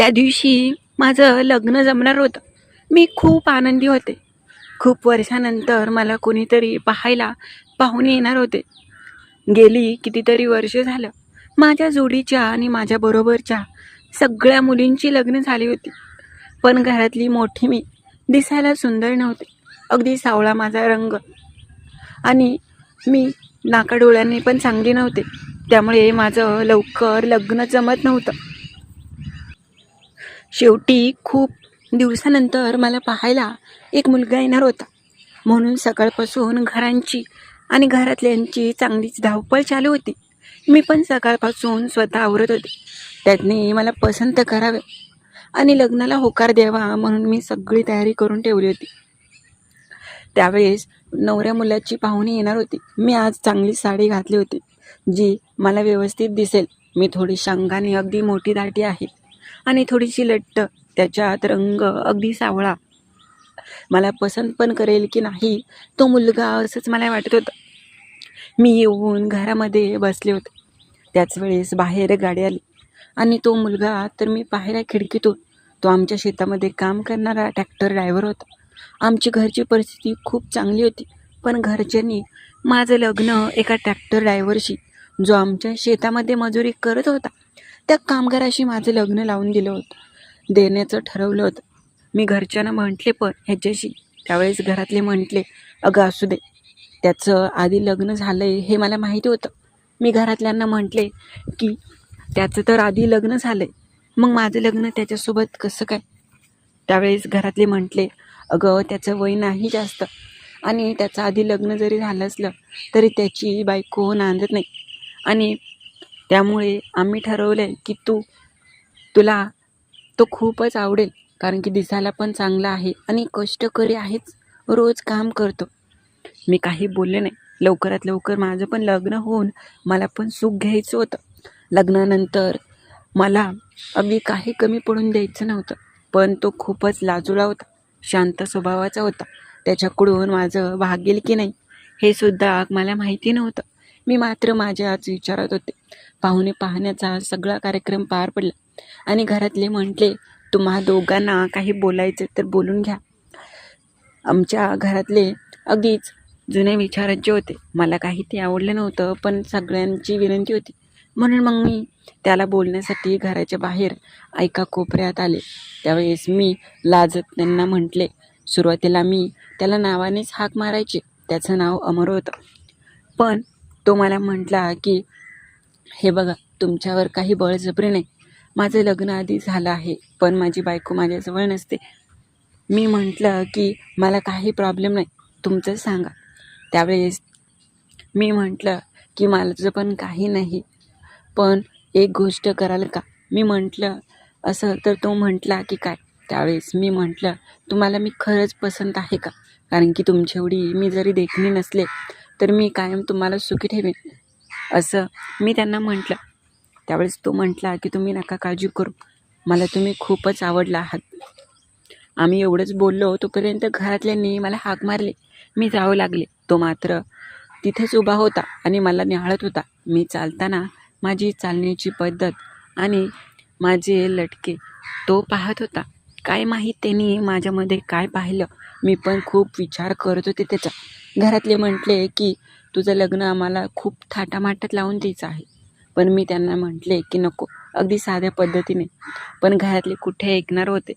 त्या दिवशी माझं लग्न जमणार होतं. मी खूप आनंदी होते. खूप वर्षानंतर मला कोणीतरी पाहायला पाहुणे येणार होते. गेली कितीतरी वर्ष झालं. माझ्या जोडीच्या आणि माझ्या बरोबरच्या सगळ्या मुलींची लग्न झाली होती. पण घरातली मोठी मी दिसायला सुंदर नव्हते. अगदी सावळा माझा रंग. आणि मी नाकाडोळ्यांनी पण चांगली नव्हते. त्यामुळे माझं लवकर लग्न जमत नव्हतं. शेवटी खूप दिवसानंतर मला पाहायला एक मुलगा येणार होता. म्हणून सकाळपासून घरांची आणि घरातल्यांची चांगलीच धावपळ चालू होती. मी पण सकाळपासून स्वतः आवरत होते. त्यातनी मला पसंत करावे आणि लग्नाला होकार द्यावा म्हणून मी सगळी तयारी करून ठेवली होती. त्यावेळेस नवऱ्या मुलाची पाहुणी येणार होती. मी आज चांगली साडी घातली होती जी मला व्यवस्थित दिसेल. मी थोडी शांगाने अगदी मोठी दाटी आहे. आणि थोडीशी लट्ट त्याच्यात रंग अगदी सावळा. मला पसंत पण करेल की नाही तो मुलगा असंच मला वाटत होतं. मी येऊन घरामध्ये बसले होते. त्याच वेळेस बाहेर गाडी आली. आणि तो मुलगा तर मी पाहिला खिडकीतून. तो आमच्या शेतामध्ये काम करणारा ट्रॅक्टर ड्रायव्हर होता. आमची घरची परिस्थिती खूप चांगली होती. पण घरच्यांनी माझं लग्न एका ट्रॅक्टर ड्रायव्हरशी जो आमच्या शेतामध्ये मजुरी करत होता त्या कामगाराशी माझं लग्न लावून दिलं होतं. देण्याचं ठरवलं होतं. मी घरच्यांना म्हटले पण ह्याच्याशी. त्यावेळेस घरातले म्हटले अगं असू दे. त्याचं आधी लग्न झालं आहे हे मला माहिती होतं. मी घरातल्यांना म्हटले की त्याचं तर आधी लग्न झालं आहे मग माझं लग्न त्याच्यासोबत कसं काय? त्यावेळेस घरातले म्हटले अगं त्याचं वय नाही जास्त. आणि त्याचं आधी लग्न जरी झालं असलं तरी त्याची बायको नांदत नाही. आणि त्यामुळे आम्ही ठरवलं आहे की तू तुला तो खूपच आवडेल कारण की दिसायला पण चांगला आहे आणि कष्टकरी आहेच रोज काम करतो. मी काही बोलले नाही. लवकरात लवकर माझं पण लग्न होऊन मला पण सुख घ्यायचं होतं. लग्नानंतर मला अगदी काही कमी पडून द्यायचं नव्हतं पण तो खूपच लाजुळा होता शांत स्वभावाचा होता. त्याच्याकडून माझं भागेल की नाही हे सुद्धा मला माहिती नव्हतं. मी मात्र माझ्याच विचारात होते. पाहुणे पाहण्याचा सगळा कार्यक्रम पार पडला. आणि घरातले म्हटले तुम्हा दोघांना काही बोलायचं तर बोलून घ्या. आमच्या घरातले अगदीच जुने विचारांचे होते. मला काही ते आवडलं नव्हतं पण सगळ्यांची विनंती होती. म्हणून मग मी त्याला बोलण्यासाठी घराच्या बाहेर ऐका कोपऱ्यात आले. त्यावेळेस मी लाजत त्यांना म्हटले सुरुवातीला मी त्याला नावानेच हाक मारायचे. त्याचं नाव अमर होतं. पण तो मला म्हटला की हे बघा तुमच्यावर काही बळजबरी नाही. माझं लग्न आधी झालं आहे पण माझी बायको माझ्याजवळ नसते. मी म्हटलं की मला काही प्रॉब्लेम नाही. तुमचं सांगा. त्यावेळेस मी म्हटलं की माझं पण काही नाही. पण एक गोष्ट कराल का? मी म्हटलं असं. तर तो म्हटला की काय? त्यावेळेस मी म्हटलं तुम्हाला मी खरंच पसंत आहे का? कारण की तुमची एवढी मी जरी देखणी नसले तर मी कायम तुम्हाला सुखी ठेवेन. असं मी त्यांना म्हटलं. त्यावेळेस तो म्हटला की तुम्ही नका काळजी करू. मला तुम्ही खूपच आवडला आहात. आम्ही एवढंच बोललो तोपर्यंत घरातल्यांनी मला हाक मारले. मी जावं लागले. तो मात्र तिथेच उभा होता आणि मला निहाळत होता. मी चालताना माझी चालण्याची पद्धत आणि माझे लटके तो पाहत होता. काय माहीत त्यांनी माझ्यामध्ये काय पाहिलं. मी पण खूप विचार करत होते त्याचा. घरातले म्हटले की तुझं लग्न आम्हाला खूप थाटामाटात लावून द्यायचं आहे. पण मी त्यांना म्हटले की नको. अगदी साध्या पद्धतीने. पण घरातले कुठे ऐकणार होते.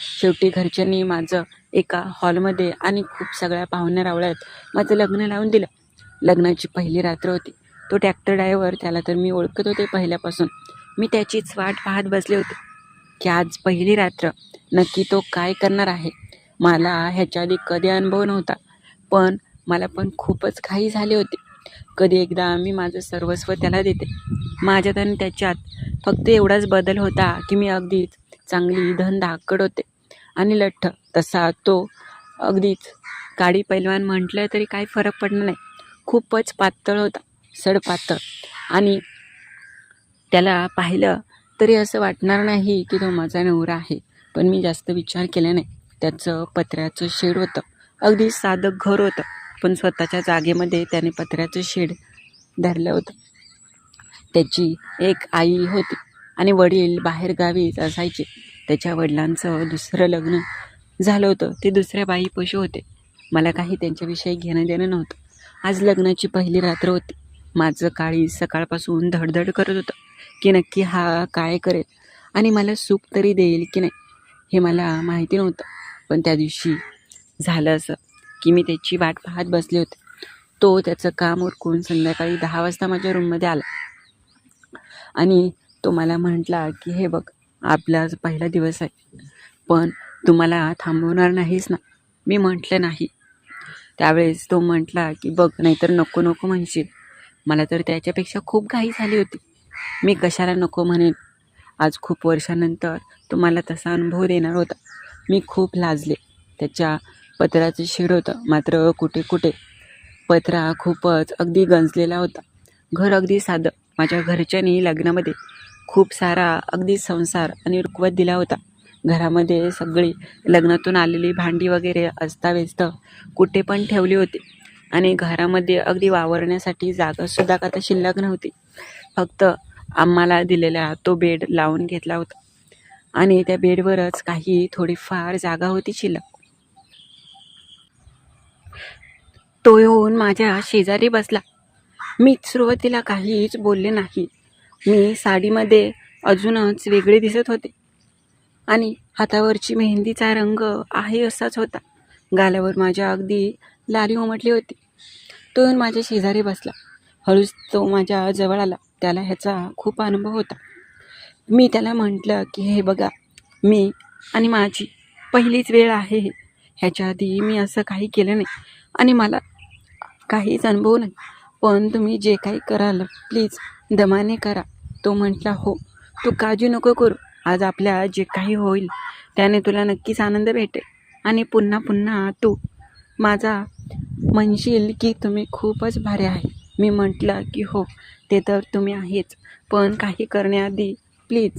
शेवटी घरच्यांनी माझं एका हॉलमध्ये आणि खूप सगळ्या पाहुण्या रावळ्यात माझं लग्न लावून दिलं. लग्नाची पहिली रात्र होती. तो ट्रॅक्टर ड्रायव्हर त्याला तर मी ओळखत होते पहिल्यापासून. मी त्याचीच वाट पाहत बसले होते. की आज पहिली रात्र नक्की तो काय करणार आहे? मला ह्याच्या आधी कधी अनुभव नव्हता पण मला पण खूपच घाई झाले होते. कधी एकदा मी माझं सर्वस्व त्याला देते. माझ्यात आणि त्याच्यात फक्त एवढाच बदल होता की मी अगदीच चांगली धनधाकड होते. आणि लठ्ठ तसा तो अगदीच काडी पैलवान म्हटलं तरी काही फरक पडणार नाही. खूपच पातळ होता सडपातळ. आणि त्याला पाहिलं तरी असं वाटणार नाही की तो माझा नवरा आहे. पण मी जास्त विचार केला नाही. त्याचं पत्र्याचं शेड होतं. अगदी साधं घर होतं. पण स्वतःच्या जागेमध्ये त्याने पत्र्याचं शेड धरलं होतं. त्याची एक आई होती आणि वडील बाहेरगावीच असायचे. त्याच्या वडिलांचं दुसरं लग्न झालं होतं. ते दुसऱ्या बाई पशु होते. मला काही त्यांच्याविषयी घेणं देणं नव्हतं. आज लग्नाची पहिली रात्र होती. माझं काळी सकाळपासून धडधड करत होतं. की नक्की हा काय करेल? आणि मला सुख तरी देईल की नाही हे मला माहिती नव्हतं. पण त्या दिवशी झालं असं की मी त्याची वाट पाहत बसले होते. तो त्याचं काम उरकून संध्याकाळी दहा वाजता माझ्या रूममध्ये आला. आणि तो मला म्हटला की हे बघ आपला पहिला दिवस आहे पण तुम्हाला थांबवणार नाहीस ना? मी म्हटलं नाही. त्यावेळेस तो म्हटला की बघ नाहीतर नको नको म्हणशील. मला तर त्याच्यापेक्षा खूप घाई झाली होती. मी कशाला नको म्हणेन? आज खूप वर्षानंतर तुम्हाला तसा अनुभव देणार होता. मी खूप लाजले. त्याच्या पत्राचं शेड होतं. मात्र कुठे कुठे? पत्रा खूपच अगदी गंजलेला होता. घर अगदी साधं. माझ्या घरच्यांनी लग्नामध्ये खूप सारा अगदी संसार आणि रुकवत दिला होता. घरामध्ये सगळी लग्नातून आलेली भांडी वगैरे अस्ताव्यस्त कुठे पण ठेवली होती. आणि घरामध्ये अगदी वावरण्यासाठी जागासुद्धा का तर शिल्लक नव्हती फक्त आम्हाला दिलेला तो बेड लावून घेतला होता. आणि त्या बेडवरच काही थोडीफार जागा होती शिल्लक. तो येऊन माझ्या शेजारी बसला. मी सुरुवातीला काहीच बोलले नाही. मी साडीमध्ये अजूनच वेगळे दिसत होते. आणि हातावरची मेहंदीचा रंग आहे असाच होता. गालावर माझ्या अगदी लारी उमटली होती. तो येऊन माझ्या शेजारी बसला. हळूच तो माझ्या जवळ आला. त्याला ह्याचा खूप अनुभव होता. मी त्याला म्हटलं की हे बघा मी आणि माझी पहिलीच वेळ आहे ह्याच्या आधी मी असं काही केलं नाही आणि मला काहीच अनुभव नाही. पण तुम्ही जे काही कराल प्लीज दमाने करा. तो म्हटला हो तू काळजी नको करू. आज आपल्या जे काही होईल त्याने तुला नक्कीच आनंद भेटेल. आणि पुन्हा पुन्हा तू माझा म्हणशील की तुम्ही खूपच भारी आहे. मी म्हटलं की हो ते तर तुम्ही आहेच. पण काही करण्याआधी प्लीज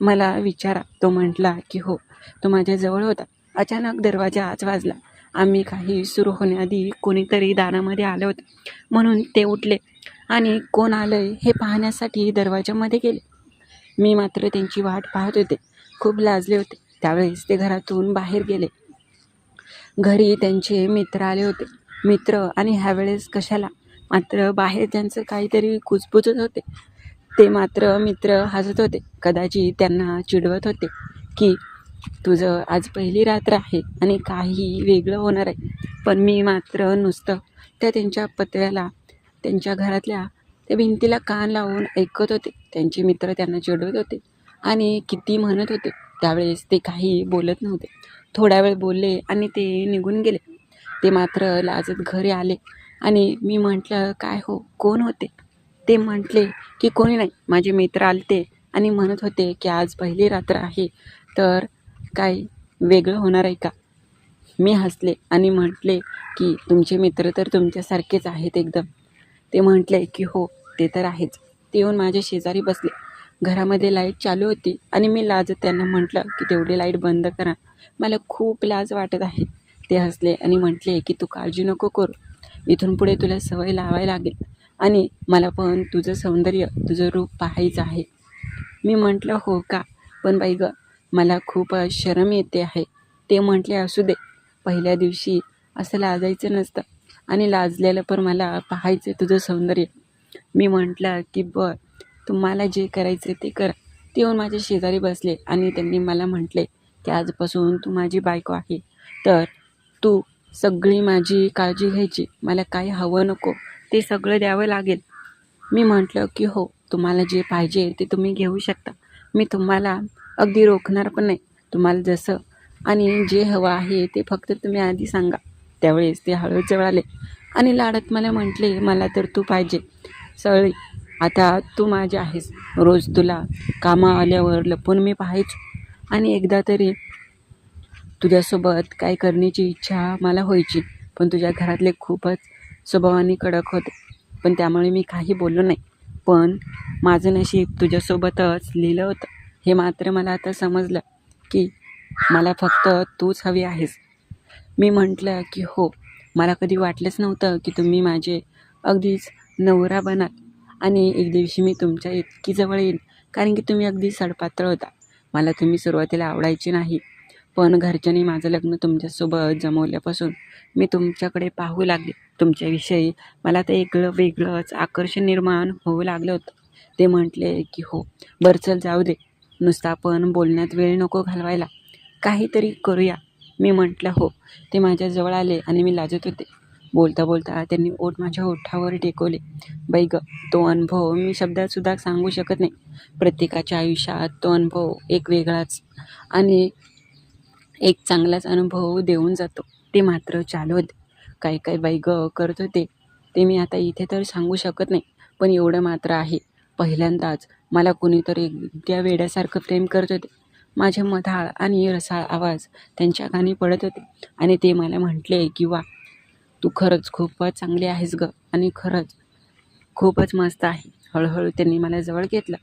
मला विचारा. तो म्हटला की हो. तो माझ्याजवळ होता. अचानक दरवाजा आज वाजला. आम्ही काही सुरू होण्याआधी कोणीतरी दारामध्ये आलं होतं. म्हणून ते उठले. आणि कोण आलं आहे हे पाहण्यासाठी दरवाजामध्ये गेले. मी मात्र त्यांची वाट पाहत होते. खूप लाजले होते. त्यावेळेस ते घरातून बाहेर गेले. घरी त्यांचे मित्र आले होते. मित्र आणि ह्यावेळेस कशाला? मात्र बाहेर त्यांचं काहीतरी कुजबुजत होते. ते मात्र मित्र हसत होते. कदाचित त्यांना चिडवत होते की तुझं आज पहिली रात्र आहे आणि काही वेगळं होणार आहे. पण मी मात्र नुसतं त्या त्यांच्या पत्र्याला त्यांच्या घरातल्या त्या भिंतीला कान लावून ऐकत होते. त्यांचे मित्र त्यांना चिडवत होते आणि किती म्हणत होते. त्यावेळेस ते काही बोलत नव्हते. थोडा वेळ बोलले आणि ते निघून गेले. ते मात्र लाजत घरी आले. आणि मी म्हटलं काय हो कोण होते? ते म्हटले की कोणी नाही माझे मित्र आलते आणि म्हणत होते की आज पहिली रात्र आहे तर काय वेगळं होणार आहे का? मी हसले आणि म्हटले की तुमचे मित्र तर तुमच्यासारखेच आहेत एकदम. ते म्हटले की हो ते तर आहेच. ते येऊन माझ्या शेजारी बसले. घरामध्ये लाइट चालू होती आणि मी लाजत त्यांना म्हटलं की तेवढी लाइट बंद करा मला खूप लाज वाटत आहे. ते हसले आणि म्हटले की तू काळजी नको करू इथून पुढे तुला सवय लावायला लागेल. आणि मला पण तुझं सौंदर्य तुझं रूप पाहायचं आहे. मी म्हटलं हो का? पण बाई गं मला खूप शरम येते आहे. ते म्हटले असू दे. पहिल्या दिवशी असं लाजायचं नसतं आणि लाजलेलं पण मला पाहायचं तुझं सौंदर्य. मी म्हटलं की बर तुम्हाला जे करायचं ते करा. ते येऊन माझ्या शेजारी बसले आणि त्यांनी मला म्हटले की आजपासून तू माझी बायको आहे. तर तू सगळी माझी काळजी घ्यायची. मला काही हवं नको. ते सगळं द्यावं लागेल. मी म्हटलं की हो तुम्हाला जे पाहिजे ते तुम्ही घेऊ शकता. मी तुम्हाला अगदी रोखणार पण नाही. तुम्हाला जसं आणि जे हवं आहे ते फक्त तुम्ही आधी सांगा. त्यावेळेस ते हळूच जवळ आले. आणि लाडत मला म्हटले मला तर तू पाहिजे. सळी आता तू माझी आहेस. रोज तुला कामा आल्यावर लपून मी पाहायचो. आणि एकदा तरी तुझ्यासोबत काय करण्याची इच्छा मला व्हायची पण तुझ्या घरातले खूपच स्वभावाने कडक होते. पण त्यामुळे मी काही बोललो नाही. पण माझं नशीब तुझ्यासोबतच लिहिलं होतं. हे मात्र मला आता समजलं की मला फक्त तूच हवी आहेस. मी म्हटलं की हो मला कधी वाटलंच नव्हतं की तुम्ही माझे अगदीच नवरा बनाल आणि एक दिवशी मी तुमच्या इतकी जवळ येईन कारण की तुम्ही अगदी सडपातळ होता. मला तुम्ही सुरुवातीला आवडायची नाही. पण घरच्यांनी माझं लग्न तुमच्यासोबत जमवल्यापासून मी तुमच्याकडे पाहू लागले. तुमच्याविषयी मला ते वेगळं वेगळंच आकर्षण निर्माण होऊ लागलं होतं. ते म्हटले की हो बरं चल जाऊ दे. नुसतं आपण बोलण्यात वेळ नको घालवायला. काहीतरी करूया. मी म्हटलं हो. ते माझ्याजवळ आले आणि मी लाजत होते. बोलता बोलता त्यांनी ओठ माझ्या ओठावर टेकवले. बाई ग तो अनुभव मी शब्दातसुद्धा सांगू शकत नाही. प्रत्येकाच्या आयुष्यात तो अनुभव एक वेगळाच आणि एक चांगलाच अनुभव देऊन जातो. ते मात्र चालू होते काय काय बाई करत होते ते मी आता इथे तर सांगू शकत नाही पण एवढं मात्र आहे. पहिल्यांदाच मला कुणीतरी त्या वेड्यासारखं प्रेम करत होते. माझे मधाळ आणि रसाळ आवाज त्यांच्या कानी पडत होते आणि ते मला म्हटले की वा तू खरंच खूपच चांगली आहेस ग आणि खरंच खूपच मस्त आहे. हळूहळू त्यांनी मला जवळ घेतलं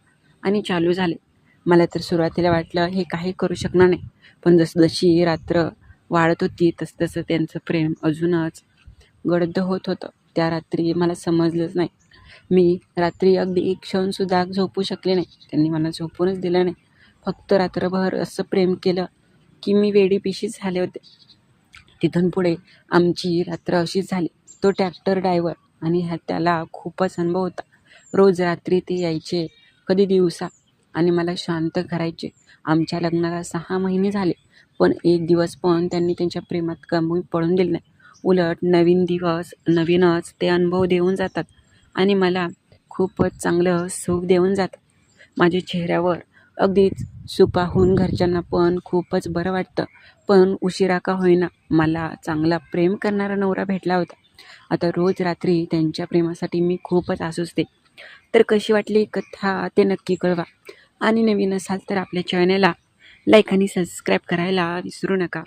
आणि चालू झाले. मला तर सुरुवातीला वाटलं हे काही करू शकणार नाही. पण जसजशी रात्र वाढत होती तसतसं त्यांचं प्रेम अजूनच गडद होत होतं. त्या रात्री मला समजलंच नाही. मी रात्री अगदी एक क्षणसुद्धा झोपू शकले नाही. त्यांनी मला झोपूनच दिलं नाही. फक्त रात्रभर असं प्रेम केलं की मी वेडीपिशीच झाले होते. तिथून पुढे आमची रात्र अशीच झाली. तो ट्रॅक्टर ड्रायव्हर आणि ह्या त्याला खूपच अनुभव होता. रोज रात्री ते यायचे कधी दिवसा आणि मला शांत करायचे. आमच्या लग्नाला सहा महिने झाले. पण एक दिवस पण त्यांनी त्यांच्या प्रेमात कमी पडून दिले नाही. उलट नवीन दिवस नवीनच ते अनुभव देऊन जातात. आणि मला खूपच चांगलं सुख देऊन जातात माझ्या चेहऱ्यावर अगदीच सुख पाहून घरच्यांना पण खूपच बरं वाटतं. पण उशिरा का होईना मला चांगला प्रेम करणारा नवरा भेटला होता. आता रोज रात्री त्यांच्या प्रेमासाठी मी खूपच आसुसते. तर कशी वाटली कथा ते नक्की कळवा. आणि नवीन असाल तर आपल्या चॅनलला लाईक आणि सबस्क्राईब करायला विसरू नका.